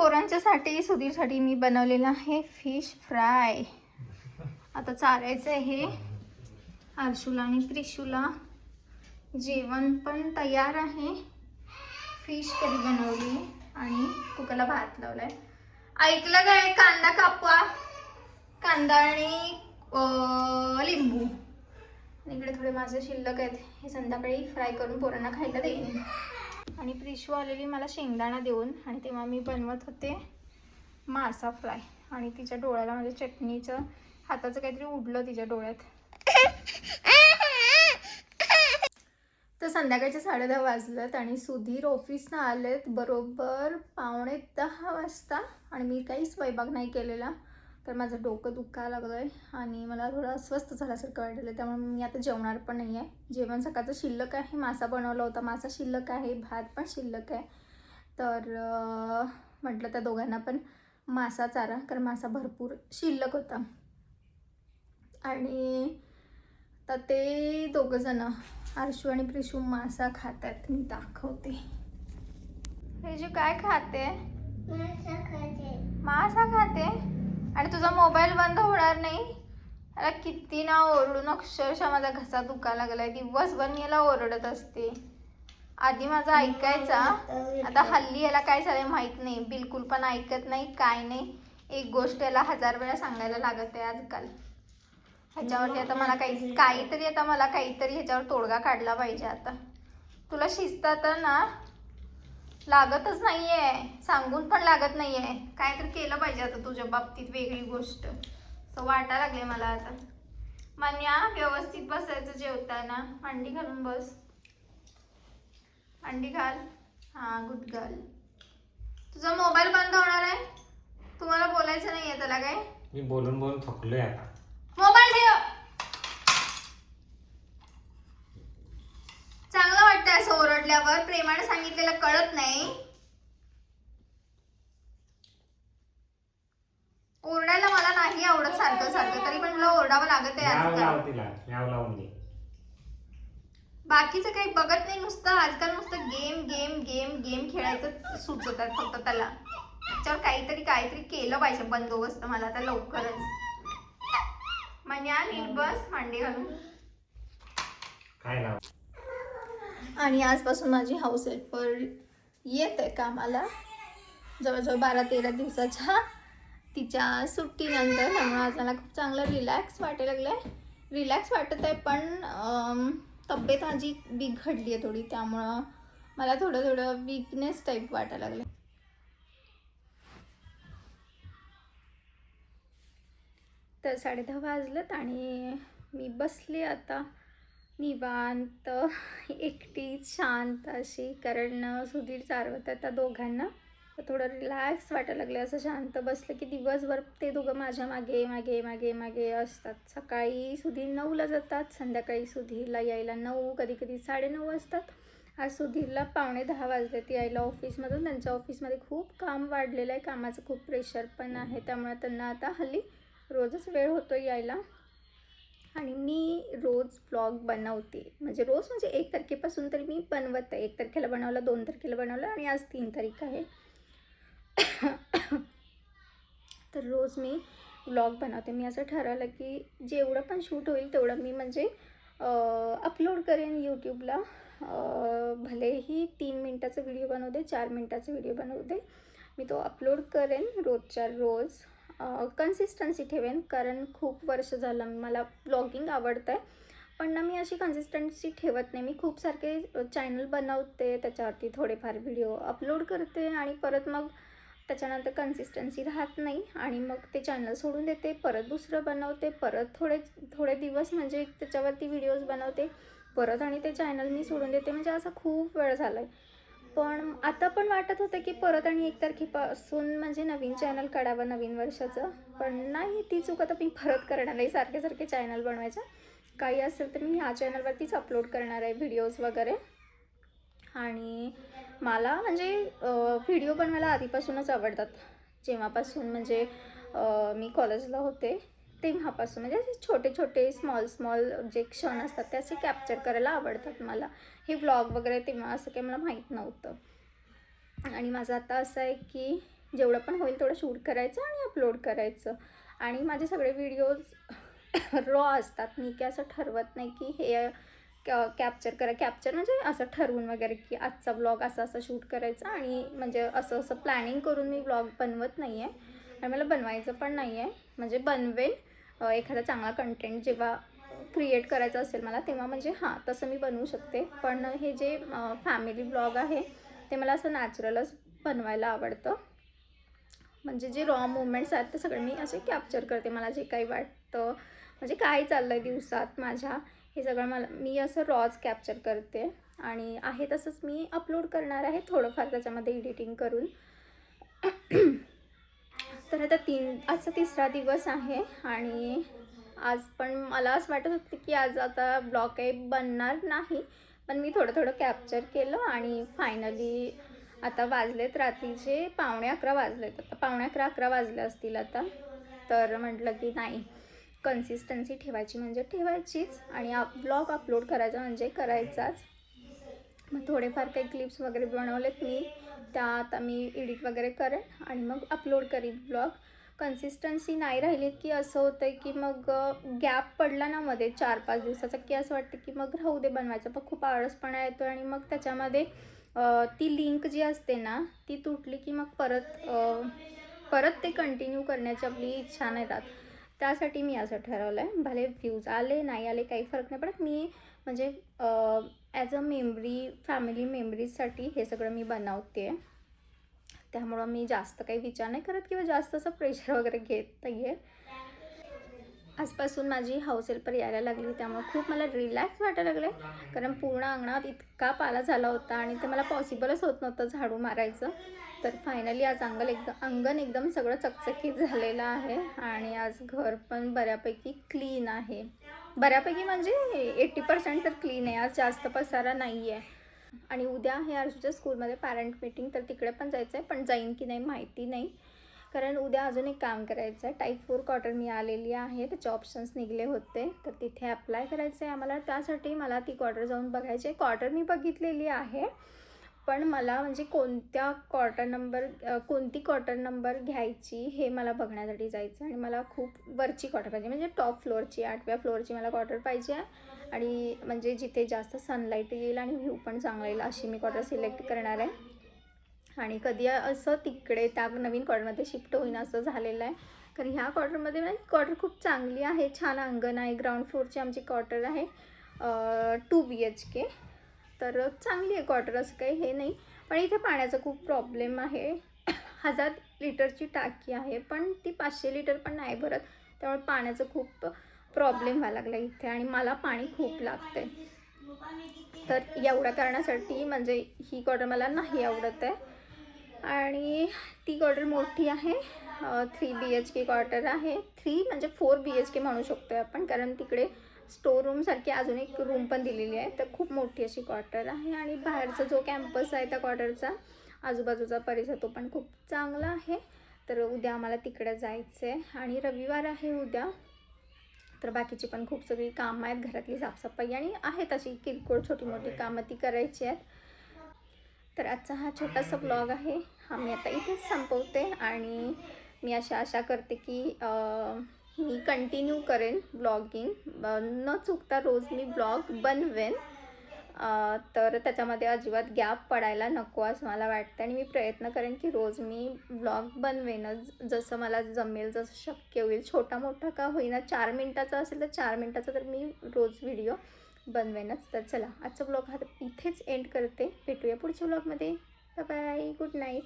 पोरांच्यासाठी सुधीरसाठी मी बनवलेलं आहे fish fry. आता चारायचं आहे हर्षूला आणि त्रिशूला. जेवण पण तयार आहे. फिश कधी बनवली आणि कुकरला भात लावलाय. ऐकलं काय? कांदा कापवा. कांदा आणि लिंबू. इकडे थोडे माझे शिल्लक आहेत. हे संध्याकाळी फ्राय करून पोरांना खायला देईन. आणि प्रिशू आलेली मला शेंगदाणा देऊन आणि तेव्हा मी बनवत होते मासा फ्राय. आणि तिच्या डोळ्याला म्हणजे चटणीचं हाताचं काहीतरी उडलं तिच्या डोळ्यात. तर संध्याकाळच्या साडे दहा वाजलेत आणि सुधीर ऑफिसनं आलेत बरोबर पावणे दहा वाजता. आणि मी काही स्वयंपाक नाही केलेला. तर माझं डोकं दुखायला लागलं आहे आणि मला थोडं अस्वस्थ झाल्यासारखं वाटलं त्यामुळे मी आता जेवणार पण नाही आहे जेवण सकाळचं शिल्लक आहे. मासा बनवला होता. मासा शिल्लक आहे. भात पण शिल्लक आहे. तर म्हटलं त्या दोघांना पण मासा चारा कारण मासा भरपूर शिल्लक होता. आणि तर ते दोघं जण आरशू आणि प्रिशू मासा खातात मी दाखवते. प्रिशू काय खाते. मासा खाते? आणि तुझा मोबाईल बंद होणार नाही? अरे किती ना ओरडून अक्षरशः माझा घसा दुखायला लागलाय. दिवसभर मी याला ओरडत असते. आधी माझा ऐकायचा आता हल्ली याला काय झालंय माहीत नाही. बिलकुल पण ऐकत नाही काय नाही. एक गोष्ट याला हजार वेळा सांगायला लागत आहे आजकाल. ह्याच्यावरती आता मला काही काहीतरी आता मला काहीतरी ह्याच्यावर तोडगा काढला पाहिजे आता. तुला शिस्त तर ना? लागतच नाहीये. सांगून पण लागत नाहीये. काहीतरी केलं पाहिजे आता तुझ्या बाबतीत वेगळी गोष्ट. तर वाटायला लागले मला आता. मान्या व्यवस्थित बसायचं जेवताना. मांडी घालून बस. मांडी घाल. हा गुड गर्ल. तुझा मोबाईल बंद होणार आहे? तुम्हाला बोलायचं नाहीये त्याला काय? मी बोलून बोलून थकलोय आता. मोबाईल ओरडल्यावर प्रेमाने सांगितलेलं कळत नाही. ओरडायला मला नाही आवडत सारखं सारखं तरी पण तुला ओरडावं लागत आहे आजकाल. तिला लावून दे बाकीचं काही बघत नाही नुसतं आजकाल नुसतं गेम गेम गेम गेम खेळायचं आहे फक्त त्याला. त्याच्यावर काहीतरी काहीतरी केलं पाहिजे बंदोबस्त मला आता लवकरच. म्हणजे नीट बस मांडी घालून. काय लाव? आणि आजपासून माझी हाऊस हेल्पर येत आहे कामाला. जवळजवळ बारा तेरा दिवसाच्या तिच्या सुट्टीनंतर. त्यामुळे आज मला खूप चांगलं रिलॅक्स वाटायला लागलं आहे रिलॅक्स वाटत आहे पण तब्येत माझी बिघडली आहे थोडी. त्यामुळं मला थोडं थोडं वीकनेस टाईप वाटायला लागलं तर साडेदहा वाजलेत आणि मी बसले आता. निवांत एकटी शांत अशी. कारण सुधीर चारवत आहे त्या दोघांना. थोडं रिलॅक्स वाटायला लागलं असं शांत बसलं की दिवसभर ते दोघं माझ्या मागे मागे मागे मागे असतात. सकाळी सुधीर नऊला जातात. संध्याकाळी सुधीरला यायला नऊ कधी कधी साडेनऊ वाजतात आज सुधीरला पावणे दहा वाजलेत. यायला ऑफिसमधून. त्यांच्या ऑफिसमध्ये खूप काम वाढलेलं आहे. कामाचं खूप प्रेशर पण आहे. त्यामुळे त्यांना आता हल्ली रोजच वेळ होतो यायला. आणि मी रोज व्लॉग बनवते. म्हणजे रोज म्हणजे एक तारखेपासून तरी मी बनवत आहे. एक तारखेला बनवलं दोन तारखेला बनवलं आणि आज तीन तारीख आहे. तर रोज मी व्लॉग बनवते. मी असं ठरवलं की जेवढं पण शूट होईल तेवढं मी म्हणजे अपलोड करेन यूट्यूबला भलेही तीन मिनटाचा व्हिडिओ बनवू दे चार मिनटाचा व्हिडिओ बनवू दे. मी तो अपलोड करेन रोजच्या रोज. कन्सिस्टन्सी ठेवेन कारण खूप वर्ष झालं मला ब्लॉगिंग आवडतं आहे पण ना मी अशी कन्सिस्टन्सी ठेवत नाही. मी खूप सारखे चॅनल बनवते त्याच्यावरती थोडेफार व्हिडिओ अपलोड करते आणि परत मग त्याच्यानंतर कन्सिस्टन्सी राहत नाही आणि मग ते चॅनल सोडून देते परत दुसरं बनवते परत थोडे थोडे दिवस म्हणजे त्याच्यावरती व्हिडिओज बनवते परत आणि ते चॅनल मी सोडून देते. म्हणजे असं खूप वेळ झाला आहे पण आता पण वाटत होतं की परत आणि एक तारखेपासून म्हणजे नवीन चॅनल काढावं नवीन वर्षाचं. पण नाही ती चूक आता मी परत करणार आहे सारखे सारखे चॅनल बनवायचं. काही असेल तर मी ह्या चॅनलवरतीच अपलोड करणार आहे व्हिडिओज वगैरे. आणि मला म्हणजे व्हिडिओ बनवायला आधीपासूनच आवडतात. जेव्हापासून म्हणजे मी कॉलेजला होते तेव्हापासून म्हणजे असे छोटे छोटे स्मॉल स्मॉल जे क्षण असतात ते असे कॅप्चर करायला आवडतात मला. हे व्लॉग वगैरे तेव्हा असं काही मला माहीत नव्हतं. आणि माझं आता असं आहे की जेवढं पण होईल तेवढं शूट करायचं आणि अपलोड करायचं. आणि माझे सगळे व्हिडिओज रॉ असतात. मी की असं ठरवत नाही की हे कॅप्चर करा. कॅप्चर म्हणजे असं ठरवून वगैरे की आजचा ब्लॉग असा असं शूट करायचा. आणि म्हणजे असं असं प्लॅनिंग करून मी ब्लॉग बनवत नाही आहे आणि मला बनवायचं पण नाही आहे म्हणजे बनवेन. एखादा चांगला कंटेंट जेव्हा क्रिएट करायचं असेल मला तेव्हा म्हणजे हां तसं मी बनवू शकते. पण हे जे फॅमिली ब्लॉग आहे ते मला असं नॅचरलच बनवायला आवडतं. म्हणजे जे रॉ मुवमेंट्स आहेत ते सगळे मी असे कॅप्चर करते. मला जे काही वाटतं म्हणजे काय चाललं आहे दिवसात माझ्या हे सगळं मला मी असं रॉज कॅप्चर करते. आणि आहे तसंच मी अपलोड करणार आहे थोडंफार त्याच्यामध्ये एडिटिंग करून. तर आता तीन आजचा तिसरा दिवस आहे आणि आज पण मला असं वाटत होतं की आज आता ब्लॉग काही बनणार नाही पण मी थोडं थोडं कॅप्चर केलं आणि फायनली आता वाजलेत रात्रीचे पावणे अकरा वाजलेत. आता पावणे अकरा अकरा वाजले असतील आता. तर म्हटलं की नाही कन्सिस्टन्सी ठेवायची म्हणजे ठेवायचीच आणि आप ब्लॉग अपलोड करायचा म्हणजे करायचाच. मग थोडेफार काही क्लिप्स वगैरे बनवलेत मी. त्या आता मी एडिट वगैरे करेन आणि मग अपलोड करीन ब्लॉग कन्सिस्टन्सी नाही राहिली की असं होतं की मग गॅप पडला ना मध्ये चार पाच दिवसाचा की असं वाटतं की मग राहू दे बनवायचं. पण खूप आळसपणा येतो आणि मग त्याच्यामध्ये ती लिंक जी असते ना ती तुटली की मग परत परत ते कंटिन्यू करण्याची आपली इच्छा नाही राहत. त्यासाठी मी असं ठरवलं आहे भले व्ह्यूज आले नाही आले काही फरक नाही पडत. मी म्हणजे ॲज अ मेमरी फॅमिली मेमरीजसाठी हे सगळं मी बनवते. त्यामुळं मी जास्त काही विचार नाही करत किंवा जास्त असं प्रेशर वगैरे घेत नाही आहे आजपासून माझी हाऊस हेल्पर यायला लागली त्यामुळे खूप मला रिलॅक्स वाटायला लागले कारण पूर्ण अंगणात इतका पाला झाला होता आणि ते मला पॉसिबलच होत नव्हतं झाडू मारायचं. तर फायनली आज अंगण एकदम अंगण एकदम सगळं चकचकीत झालेलं आहे आणि आज घर पण बऱ्यापैकी क्लीन आहे. बऱ्यापैकी म्हणजे एट्टी पर्सेंट तर क्लीन आहे आज जास्त पसारा नाही आहे आणि उद्या हे अर्जुच्या स्कूलमध्ये पॅरेंट मीटिंग तर तिकडे पण जायचं आहे पण जाईन की नाही माहिती नाही. कारण उद्या अजून एक काम करायचं आहे टाईप फोर क्वार्टर मी आलेली आहे त्याचे ऑप्शन्स निघले होते तर तिथे अप्लाय करायचं आहे आम्हाला. त्यासाठी मला ती क्वार्टर जाऊन बघायची आहे. क्वार्टर मी बघितलेली आहे पण मला म्हणजे कोणत्या क्वार्टर नंबर कोणती क्वार्टर नंबर घ्यायची हे मला बघण्यासाठी जायचं आहे आणि मला खूप वरची क्वार्टर पाहिजे. म्हणजे टॉप फ्लोअरची आठव्या फ्लोअरची मला क्वार्टर पाहिजे आहे आणि म्हणजे जिथे जास्त सनलाईट येईल आणि व्ह्यू पण चांगला येईल अशी मी क्वार्टर सिलेक्ट करणार आहे. आणि कधी असं तिकडे त्या नवीन क्वार्टरमध्ये शिफ्ट होईन असं झालेलं आहे. कारण ह्या क्वार्टरमध्ये म्हणजे क्वार्टर खूप चांगली आहे छान अंगण आहे ग्राउंड फ्लोअरची आमची क्वार्टर आहे टू बी एच के तर चांगली आहे क्वार्टर असं काही हे नाही. पण इथे पाण्याचा खूप प्रॉब्लेम आहे. हजार लिटरची टाकी आहे पण ती पाचशे लिटर पण नाही भरत. त्यामुळे पाण्याचं खूप प्रॉब्लेम व्हायला लागला इथे आणि मला पाणी खूप लागते तर एवढ्या कारणासाठी म्हणजे ही क्वार्टर मला नाही आवडत आहे. आणि ती क्वार्टर मोठी आहे. Three B H K quarter आहे. थ्री म्हणजे फोर बी एच के म्हणू शकतो आहे आपण कारण तिकडे स्टोर रूमसारखी अजून एक रूम पण दिलेली आहे. तर खूप मोठी अशी क्वार्टर आहे आणि बाहेरचा जो कॅम्पस आहे त्या क्वार्टरचा आजूबाजूचा परिसर तो पण खूप चांगला आहे. तर उद्या आम्हाला तिकडे जायचं आहे आणि रविवार आहे उद्या. तर बाकीची पण खूप सगळी कामं आहेत. घरातली साफसफाई आणि आहेत अशी किरकोळ छोटी मोठी कामं ती करायची आहेत. तर आजचा हा छोटासा ब्लॉग आहे. हा मी आता इथेच संपवते आणि मी अशा आशा करते की मी कंटिन्यू करेन ब्लॉगिंग न चुकता रोज मी ब्लॉग बनवेन. तर त्याच्यामध्ये अजिबात गॅप पडायला नको असं मला वाटतं आणि मी प्रयत्न करेन की रोज मी ब्लॉग बनवेनच. जसं मला जमेल जसं शक्य होईल. छोटा मोठा का होईना चार मिनटाचा असेल तर चार मिनटाचा तर मी रोज व्हिडिओ बनवेनच. तर चला आजचा ब्लॉग हा इथेच एंड करते. भेटूया पुढच्या ब्लॉगमध्ये बाय गुड नाईट